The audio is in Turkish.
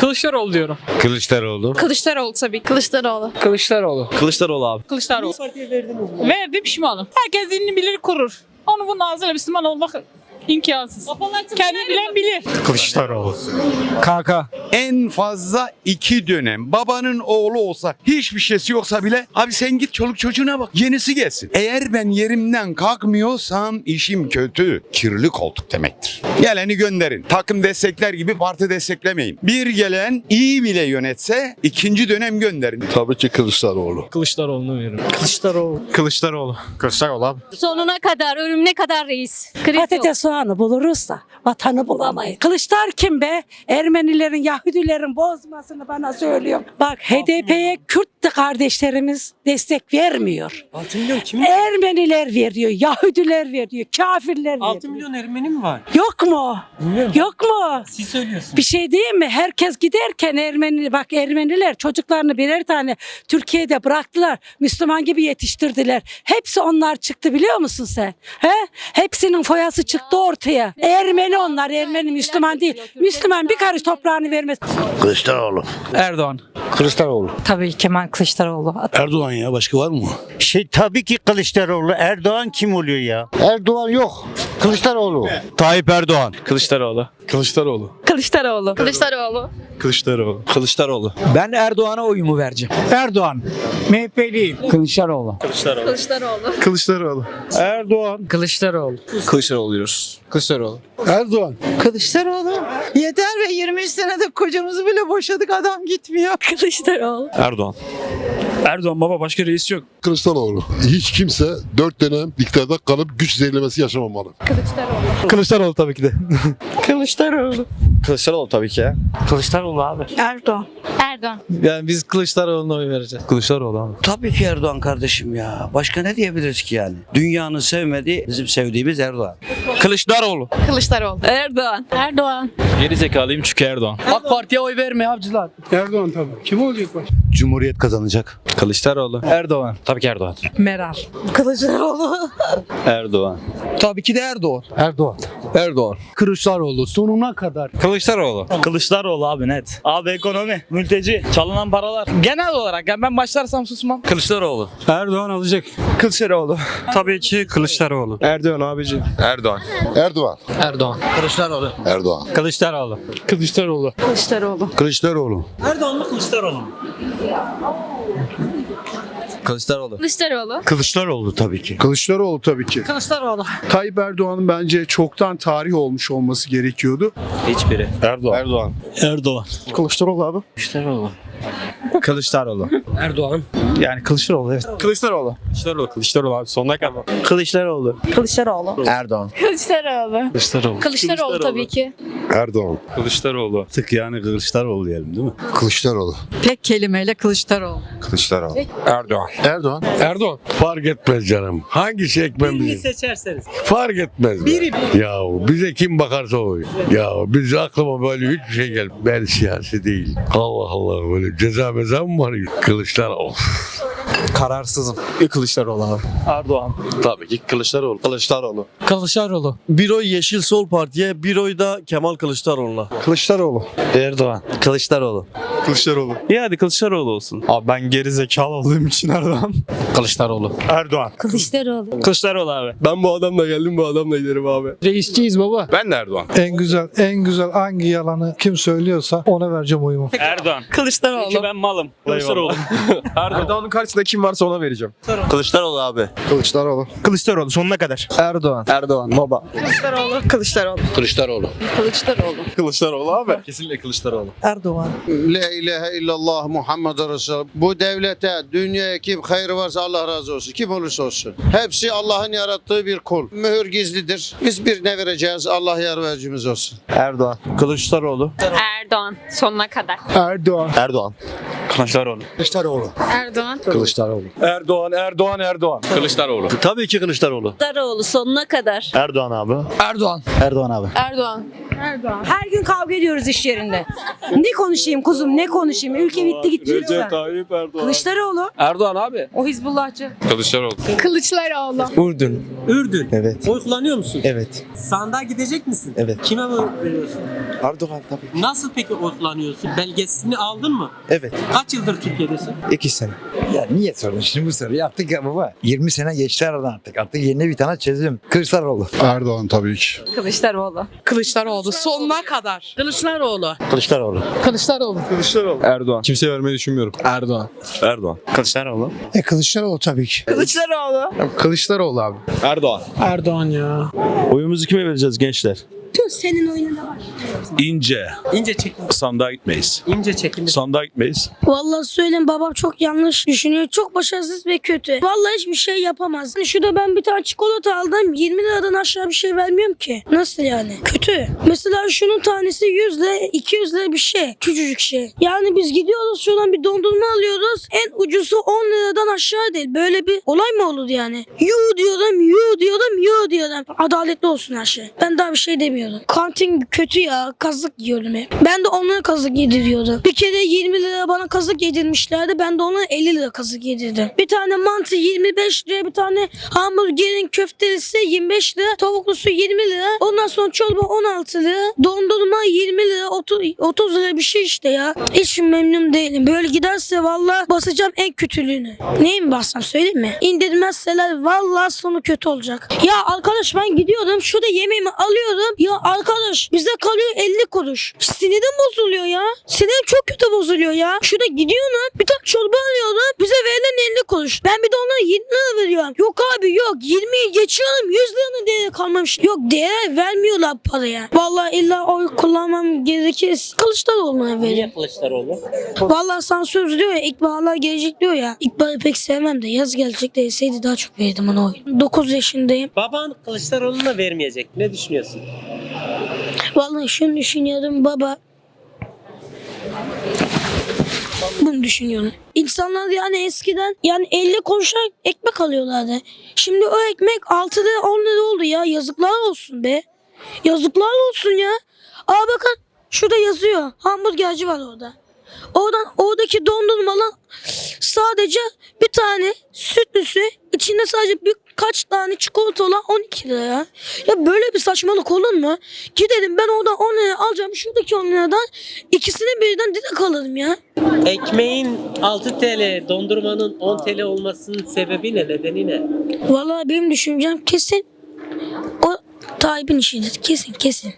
Kılıçdaroğlu diyorum. Kılıçdaroğlu. Kılıçdaroğlu tabii. Kılıçdaroğlu. Kılıçdaroğlu. Kılıçdaroğlu abi. Kılıçdaroğlu. Verdim pişmanım. Herkes dinini bilir kurur. Onu bunun ağzıyla Müslüman olmak imkansız. Kendi bilen bilir. Kılıçdaroğlu. Kanka. En fazla iki dönem. Babanın oğlu olsa hiçbir şeysi yoksa bile abi sen git çoluk çocuğuna bak yenisi gelsin. Eğer ben yerimden kalkmıyorsam işim kötü. Kirli koltuk demektir. Geleni gönderin. Takım destekler gibi parti desteklemeyin. Bir gelen iyi bile yönetse ikinci dönem gönderin. Tabii ki Kılıçdaroğlu. Kılıçdaroğlu'nu veririm. Kılıçdaroğlu. Kılıçdaroğlu. Kılıçdaroğlu abi. Sonuna kadar, ölümüne kadar reis. Kriz yok. Patates soğanı buluruz da vatanı bulamayız. Kılıçlar kim be? Ermenilerin, Yahudilerin bozmasını bana söylüyor. Bak HDP'ye Kürt de kardeşlerimiz destek vermiyor. 6 milyon kim? Ermeniler veriyor, Yahudiler veriyor, kafirler 6 veriyor. milyon Ermeni mi var? Yok mu? Bilmiyorum. Yok mu? Siz söylüyorsunuz. Bir şey değil mi? Herkes giderken Ermeni bak Ermeniler çocuklarını birer tane Türkiye'de bıraktılar. Müslüman gibi yetiştirdiler. Hepsi onlar çıktı biliyor musun sen? He? Hepsinin foyası çıktı ortaya. Ermeni onlar, Ermeni Müslüman değil. Müslüman bir karış toprağını vermez. Kılıçdaroğlu. Erdoğan. Kılıçdaroğlu. Tabii Kemal Kılıçdaroğlu. Erdoğan ya başka var mı? Şey tabii ki Kılıçdaroğlu. Erdoğan kim oluyor ya? Erdoğan yok. Kılıçdaroğlu. Tayyip Erdoğan. Kılıçdaroğlu. Kılıçdaroğlu. Kılıçdaroğlu. Kılıçdaroğlu. Kılıçdaroğlu. Kılıçdaroğlu. Ben Erdoğan'a oyumu vereceğim. Erdoğan. MHP'liyim. Kılıçdaroğlu. Kılıçdaroğlu. Kılıçdaroğlu. Erdoğan. Kılıçdaroğlu. Kılıçdaroğlu diyoruz. Kılıçdaroğlu. Erdoğan. Kılıçdaroğlu. Yeter ve 23 senedir kocamızı bile boşadık adam gitmiyor. Kılıçdaroğlu. Erdoğan. Erdoğan baba başka reis yok. Kılıçdaroğlu. Hiç kimse dört dönem iktidarda kalıp güç zehirlemesi yaşamamalı. Kılıçdaroğlu tabii ki de. Kılıçdaroğlu. Kılıçdaroğlu tabii ki ya. Kılıçdaroğlu abi. Erdoğan. Erdoğan. Yani biz Kılıçdaroğlu'na oy vereceğiz. Kılıçdaroğlu abi. Tabii ki Erdoğan kardeşim ya. Başka ne diyebiliriz ki yani? Dünyanın sevmediği bizim sevdiğimiz Erdoğan. Kılıçdaroğlu. Kılıçdaroğlu. Erdoğan. Erdoğan. Geri zekalıyım çünkü Erdoğan. AK Parti'ye oy verme avcılar. Erdoğan tabii. Kim olacak başka? Cumhuriyet kazanacak. Kılıçdaroğlu. Erdoğan. Tabii ki Erdoğan. Meral. Kılıçdaroğlu. Erdoğan. Tabii ki de Erdoğan. Erdoğan. Erdoğan. Kılıçdaroğlu sonuna kadar. Kılıçdaroğlu. Kılıçdaroğlu abi net. Abi ekonomi, mülteci, çalınan paralar. Genel olarak yani ben başlarsam susmam. Kılıçdaroğlu. Erdoğan alacak. Kılıçdaroğlu. Tabii ki Kılıçdaroğlu. Erdoğan abici. Erdoğan. Erdoğan. Erdoğan. Kılıçdaroğlu. Erdoğan. Kılıçdaroğlu. Kılıçdaroğlu. Kılıçdaroğlu. Kılıçdaroğlu. Erdoğan mı Kılıçdaroğlu mu? Kılıçdaroğlu. Kılıçdaroğlu. Kılıçdaroğlu tabii ki. Kılıçdaroğlu tabii ki. Kılıçdaroğlu. Tayyip Erdoğan'ın bence çoktan tarih olmuş olması gerekiyordu. Hiçbiri. Erdoğan. Erdoğan. Erdoğan. Kılıçdaroğlu abi. Kılıçdaroğlu. Kılıçdaroğlu. Erdoğan. Yani Kılıçdaroğlu evet. Kılıçdaroğlu. Kılıçdaroğlu. Kılıçdaroğlu abi sonuna kadar. Kılıçdaroğlu. Kılıçdaroğlu. Erdoğan. Kılıçdaroğlu. Kılıçdaroğlu. Kılıçdaroğlu tabii ki. Erdoğan. Kılıçdaroğlu. Tık yani Kılıçdaroğlu diyelim değil mi? Kılıçdaroğlu. Tek kelimeyle Kılıçdaroğlu. Kılıçdaroğlu. Erdoğan. Erdoğan. Erdoğan. Fark etmez canım. Hangisi ekmem Birini bizim? seçerseniz. Fark etmez. Biri. Ya bize kim bakarsa o. Ya biz aklıma böyle hiçbir şey gel. Ben siyasi değil. Allah Allah böyle ceza meza mı var? Kılıçdaroğlu. Kararsızım. Kılıçdaroğlu abi. Erdoğan. Tabii ki Kılıçdaroğlu. Kılıçdaroğlu. Kılıçdaroğlu. Bir oy Yeşil Sol Parti'ye, bir oy da Kemal Kılıçdaroğlu'na. Kılıçdaroğlu. Erdoğan. Kılıçdaroğlu. Kılıçdaroğlu. İyi hadi Kılıçdaroğlu olsun. Abi ben geri zekalı olduğum için Erdoğan. Kılıçdaroğlu. Erdoğan. Kılıçdaroğlu. Kılıçdaroğlu abi. Ben bu adamla geldim bu adamla giderim abi. Reisçiyiz baba. Ben de Erdoğan. En güzel, en güzel hangi yalanı kim söylüyorsa ona vereceğim oyumu. Erdoğan. Kılıçdaroğlu. Çünkü ben malım. Kılıçdaroğlu. Erdoğan. Erdoğan'ın karşısında kim varsa ona vereceğim. Kılıçdaroğlu abi. Kılıçdaroğlu. Kılıçdaroğlu sonuna kadar. Erdoğan. Erdoğan. Baba. Kılıçdaroğlu. Kılıçdaroğlu. Kılıçdaroğlu. Kılıçdaroğlu. Kılıçdaroğlu abi. Kesinlikle Kılıçdaroğlu. Erdoğan. La ilahe illallah Muhammed Resulullah. Bu devlete, dünyaya kim hayır varsa Allah razı olsun. Kim olursa olsun. Hepsi Allah'ın yarattığı bir kul. Mühür gizlidir. Biz birine vereceğiz. Allah yar ve yardımcımız olsun. Erdoğan. Kılıçdaroğlu. Erdoğan. Sonuna kadar. Erdoğan. Erdoğan. Kılıçdaroğlu. Kılıçdaroğlu. Erdoğan. Kılıçdaroğlu. Erdoğan, Erdoğan, Erdoğan. Kılıçdaroğlu. Tabii ki Kılıçdaroğlu. Kılıçdaroğlu sonuna kadar. Erdoğan abi. Erdoğan. Erdoğan abi. Erdoğan. Erdoğan. Her gün kavga ediyoruz iş yerinde. Ne konuşayım kuzum ne konuşayım? Ülke bitti gitti lütfen. Tayyip Erdoğan. Kılıçdaroğlu. Erdoğan abi. O Hizbullahçı. Kılıçdaroğlu. Kılıçdaroğlu. Ürdün. Ürdün. Evet. Oy kullanıyor musun? Evet. Sandığa gidecek misin? Evet. Kime oy veriyorsun? Erdoğan tabii. Nasıl peki oylanıyorsun? Belgesini aldın mı? Evet. Kaç yıldır Türkiye'desin? İki sene. Ya niye sordun şimdi bu soruyu? Yaptık ya baba. 20 sene geçti aradan artık. Artık yeni bir tane çözüm. Kılıçdaroğlu. Erdoğan tabii ki. Kılıçdaroğlu. Kılıçdaroğlu sonuna kadar. Kılıçdaroğlu. Kılıçdaroğlu. Kılıçdaroğlu. Erdoğan. Kimseye vermeyi düşünmüyorum. Erdoğan. Erdoğan. Kılıçdaroğlu. E Kılıçdaroğlu tabii ki. Kılıçdaroğlu. Kılıçdaroğlu abi. Erdoğan. Erdoğan ya. Oyumuzu kime vereceğiz gençler? Senin oyununa var. İnce. İnce çekim. Sandığa gitmeyiz. İnce çekimli. Sandığa gitmeyiz. Vallahi söyleyeyim babam çok yanlış düşünüyor. Çok başarısız ve kötü. Vallahi hiçbir şey yapamaz. Hani şurada ben bir tane çikolata aldım. 20 liradan aşağı bir şey vermiyorum ki. Nasıl yani? Kötü. Mesela şunun tanesi 100 lira 200 lira bir şey. Küçücük şey. Yani biz gidiyoruz şuradan bir dondurma alıyoruz. En ucuzu 10 liradan aşağı değil. Böyle bir olay mı olur yani? Yu diyorum, yu diyorum, yu diyorum. Adaletli olsun her şey. Ben daha bir şey demiyorum. Kantin kötü ya. Kazık yiyorum hep. Ben de onlara kazık yediriyordum. Bir kere 20 lira bana kazık yedirmişlerdi. Ben de ona 50 lira kazık yedirdim. Bir tane mantı 25 lira. Bir tane hamburgerin köftesi 25 lira. Tavuklusu 20 lira. Ondan sonra çorba 16 lira. Dondurma 20 lira. 30, 30 lira bir şey işte ya. Hiç memnun değilim. Böyle giderse valla basacağım en kötülüğünü. Neyi mi bassam söyleyeyim mi? İndirmezseler valla sonu kötü olacak. Ya arkadaş ben gidiyorum. Şurada yemeğimi alıyorum. Ya arkadaş bize kalıyor 50 kuruş. Sinirim bozuluyor ya. Sinirim çok kötü bozuluyor ya. Şurada gidiyorum. Bir tane çorba alıyorum. Bize verilen 50 kuruş. Ben bir de ona 20 lira veriyorum. Yok abi yok. 20'yi geçiyorum. 100 liranın değeri kalmamış. Yok değer vermiyorlar paraya. Vallahi illa oy kullanmam gerekir. Kılıçdaroğlu'na veririm. Kılıçdaroğlu? Vallahi sansür diyor ya ilkbaharlar gelecek diyor ya. İlkbaharı pek sevmem de yaz gelecek deseydi daha çok verirdim ona oy. 9 yaşındayım. Baban Kılıçdaroğlu'na vermeyecek. Ne düşünüyorsun? Vallahi şunu düşünüyorum baba. Bunu düşünüyorum. İnsanlar yani eskiden yani 50 kuruşa ekmek alıyorlardı. Şimdi o ekmek 6 lira 10 lira oldu ya. Yazıklar olsun be. Yazıklar olsun ya. Aa bakın şurada yazıyor. Hamburgerci var orada. Oradan oradaki dondurmalar sadece bir tane sütlüsü içinde sadece birkaç tane çikolata olan 12 lira ya. Ya böyle bir saçmalık olur mu? Gidelim ben oradan 10 lira alacağım şuradaki 10 liradan ikisini birden direkt alırım ya. Ekmeğin 6 TL, dondurmanın 10 TL olmasının sebebi ne? Nedeni ne? Vallahi benim düşüncem kesin o Tayyip'in işidir. Kesin kesin.